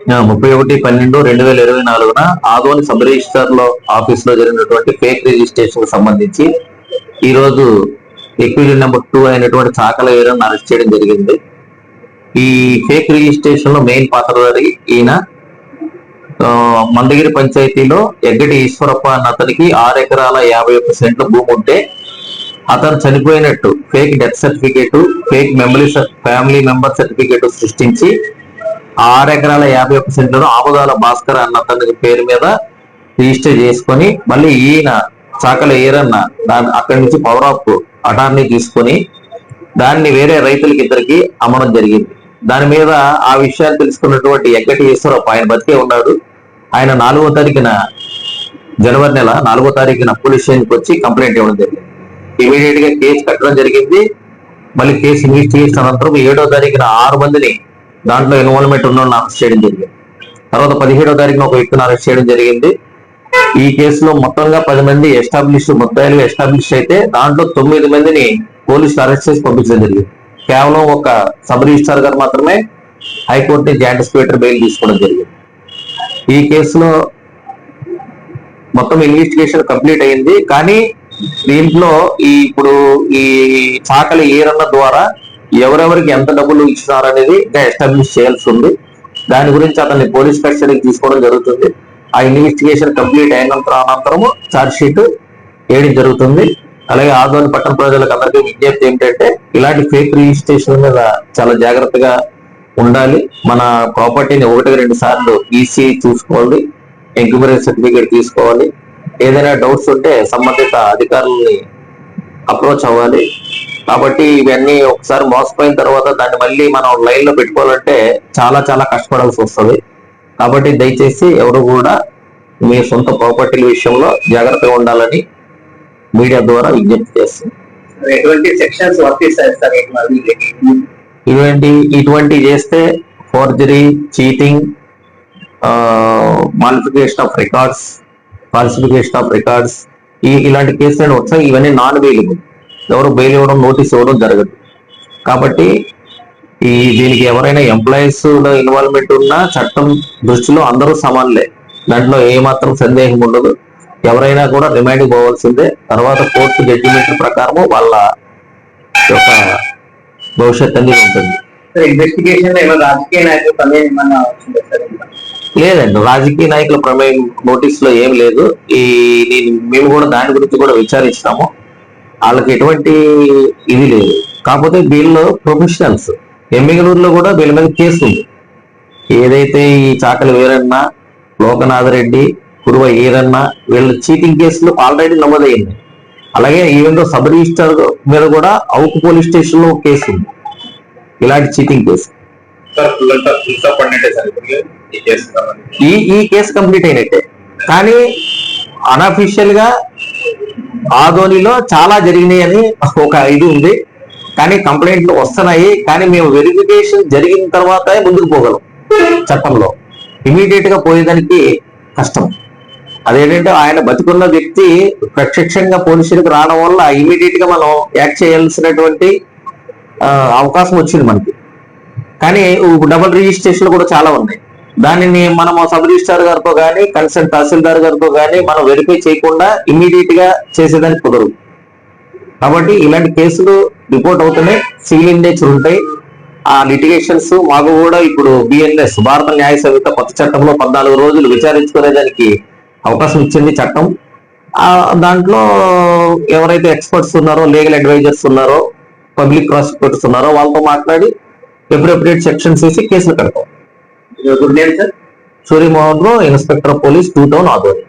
ముప్పై ఒకటి పన్నెండు రెండు వేల ఇరవై నాలుగున ఆదోని సబ్ రిజిస్టర్లో ఆఫీస్లో జరిగినటువంటి ఫేక్ రిజిస్ట్రేషన్కు సంబంధించి ఈ రోజు ఎక్విజన్ నెంబర్ టూ అయినటువంటి చాకల వీరన్ అరెస్ట్ చేయడం జరిగింది. ఈ ఫేక్ రిజిస్ట్రేషన్లో మెయిన్ పాత్రధారి ఈయన మందగిరి పంచాయతీలో ఎగ్గటి ఈశ్వరప్ప అన్న అతనికి ఆరు ఎకరాల యాభై ఒక్క సెంట్ల భూమి ఉంటే అతను చనిపోయినట్టు fake death certificate fake memory family member certificate సృష్టించి ఆరు ఎకరాల యాభై ఒక్క సెంట్లను ఆముదాల భాస్కర్ అన్న అతని పేరు మీద రిజిస్టర్ చేసుకొని మళ్ళీ ఈయన చాకల ఏరన్న దాన్ని అక్కడి నుంచి పవర్ ఆఫ్ అటార్నీ తీసుకొని దాన్ని వేరే రైతులకి ఇద్దరికి అమ్మడం జరిగింది. దాని మీద ఆ విషయాలు తెలుసుకున్నటువంటి ఎక్కటి ఈశ్వరప్ప ఆయన బతికే ఉన్నాడు. ఆయన నాలుగో తారీఖున జనవరి నెల నాలుగో తారీఖున పోలీస్ స్టేషన్కి వచ్చి కంప్లైంట్ ఇవ్వడం జరిగింది. ఇమీడియట్గా కేసు కట్టడం జరిగింది. మళ్ళీ కేసు ఇన్వెస్టిగేషన్ అనంతరం ఏడో తారీఖున ఆరు మందిని దాంట్లో ఇన్వాల్వ్మెంట్ ఉన్న అరెస్ట్ చేయడం జరిగింది. తర్వాత పదిహేడో తారీఖున ఒక వ్యక్తిని అరెస్ట్ చేయడం జరిగింది. ఈ కేసులో మొత్తంగా పది మంది ఎస్టాబ్లిష్ ముద్దాయిలు ఎస్టాబ్లిష్ అయితే దాంట్లో తొమ్మిది మందిని పోలీసులు అరెస్ట్ చేసి పంపించడం జరిగింది. కేవలం ఒక సబ్ రిజిస్ట్రార్ గారు మాత్రమే హైకోర్టు జాయింట్ స్పీటర్ బెయిల్ తీసుకోవడం జరిగింది. ఈ కేసులో మొత్తం ఇన్వెస్టిగేషన్ కంప్లీట్ అయింది. కానీ దీంట్లో ఈ ఇప్పుడు ఈ చాకలి ఏరన్న ద్వారా ఎవరెవరికి ఎంత డబ్బులు ఇచ్చినారనేది ఇంకా ఎస్టాబ్లిష్ చేయాల్సి ఉంది. దాని గురించి అతన్ని పోలీస్ కస్టడీకి తీసుకోవడం జరుగుతుంది. ఆ ఇన్వెస్టిగేషన్ కంప్లీట్ అయినంతరం అనంతరము ఛార్జ్ షీట్ వేయడం జరుగుతుంది. అలాగే ఆదోని పట్టణ ప్రజలకు అందరికీ విజ్ఞప్తి ఏంటంటే ఇలాంటి ఫేక్ రిజిస్ట్రేషన్ మీద చాలా జాగ్రత్తగా ఉండాలి. మన ప్రాపర్టీని ఒకటి రెండు సార్లు ఈసీ చూసుకోవాలి. ఎంక్వైరీ సర్టిఫికేట్ తీసుకోవాలి. ఏదైనా డౌట్స్ ఉంటే సంబంధిత అధికారులని అప్రోచ్ అవ్వాలి. కాబట్టి ఇవన్నీ ఒకసారి మోసపోయిన తర్వాత దాన్ని మళ్ళీ మనం లైన్లో పెట్టుకోవాలంటే చాలా చాలా కష్టపడాల్సి వస్తుంది. కాబట్టి దయచేసి ఎవరు కూడా మీ సొంత ప్రాపర్టీల విషయంలో జాగ్రత్తగా ఉండాలని మీడియా ద్వారా విజ్ఞప్తి చేస్తుంది? ఇటువంటి ఇటువంటి చేస్తే forgery cheating మాలిఫికేషన్ of records falsification of records ఈ ఇలాంటి కేసులు వచ్చాయి ఇవన్నీ నాన్ బెయిలబుల్ ఎవరు బెయిల్ ఇవ్వడం నోటీస్ ఇవ్వడం జరగదు. కాబట్టి ఈ దీనికి ఎవరైనా ఎంప్లాయీస్లో ఇన్వాల్వ్మెంట్ ఉన్నా చట్టం దృష్టిలో అందరూ సమానులే. దాంట్లో ఏమాత్రం సందేహం ఉండదు. ఎవరైనా కూడా రిమాండ్ పోవాల్సిందే. తర్వాత కోర్టు జడ్జిమెంట్ ప్రకారం వాళ్ళ యొక్క భవిష్యత్ అనేది ఉంటుంది? లేదండి రాజకీయ నాయకుల ప్రమేయం నోటీస్లో ఏం లేదు. ఈ నేను మేము కూడా దాని గురించి కూడా విచారించినాము వాళ్ళకి ఎటువంటి ఇది లేదు. కాకపోతే వీళ్ళు ప్రొఫెషనల్స్. ఎమ్మిగలూరులో కూడా వీళ్ళ మీద కేసు ఉంది. ఏదైతే ఈ చాకలి వీరన్న లోకనాథరెడ్డి కురువ ఈరన్న వీళ్ళ చీటింగ్ కేసులు ఆల్రెడీ నమోదైంది అలాగే ఈవెన్ సబ్ రిజిస్టర్ మీద కూడా అవుకు పోలీస్ స్టేషన్లో కేసు ఉంది. ఇలాంటి చీటింగ్ కేసు. ఈ ఈ కేసు కంప్లీట్ అయినట్టే. కానీ అన్అఫీషియల్గా ఆదోనిలో చాలా జరిగినాయి అని ఒక ఇది ఉంది. కానీ కంప్లైంట్లు వస్తున్నాయి. కానీ మేము వెరిఫికేషన్ జరిగిన తర్వాత ముందుకు పోగలం చట్టంలో. ఇమీడియట్గా పోయేదానికి కష్టం. అదేంటంటే ఆయన బతుకున్న వ్యక్తి ప్రత్యక్షంగా పోలీసులకు రావడం వల్ల ఇమీడియట్గా మనం యాక్ట్ చేయాల్సినటువంటి అవకాశం వచ్చింది మనకి. కానీ డబుల్ రిజిస్ట్రేషన్లు కూడా చాలా ఉన్నాయి. దానిని మనం సబ్ రిజిస్ట్రార్ గారితో కానీ కన్సర్న్ తహసీల్దార్ గారితో కానీ మనం వెరిఫై చేయకుండా ఇమీడియట్గా చేసేదానికి కుదరదు. కాబట్టి ఇలాంటి కేసులు రిపోర్ట్ అవుతున్నాయి సివిల్ ఇన్ నేచర్ ఉంటాయి. ఆ లిటిగేషన్స్ మాకు కూడా ఇప్పుడు బిఎన్ఎస్ భారత న్యాయ సంహిత కొత్త చట్టంలో పద్నాలుగు రోజులు విచారించుకునేదానికి అవకాశం ఇచ్చింది చట్టం. దాంట్లో ఎవరైతే ఎక్స్పర్ట్స్ ఉన్నారో లీగల్ అడ్వైజర్స్ ఉన్నారో పబ్లిక్ ప్రాసిక్యూటర్స్ ఉన్నారో వాళ్ళతో మాట్లాడి ఎప్పుడెప్పుడేట్ సెక్షన్స్ వేసి కేసులు కడతాం good name sir Suryamohan Rao inspector of police two town Adoni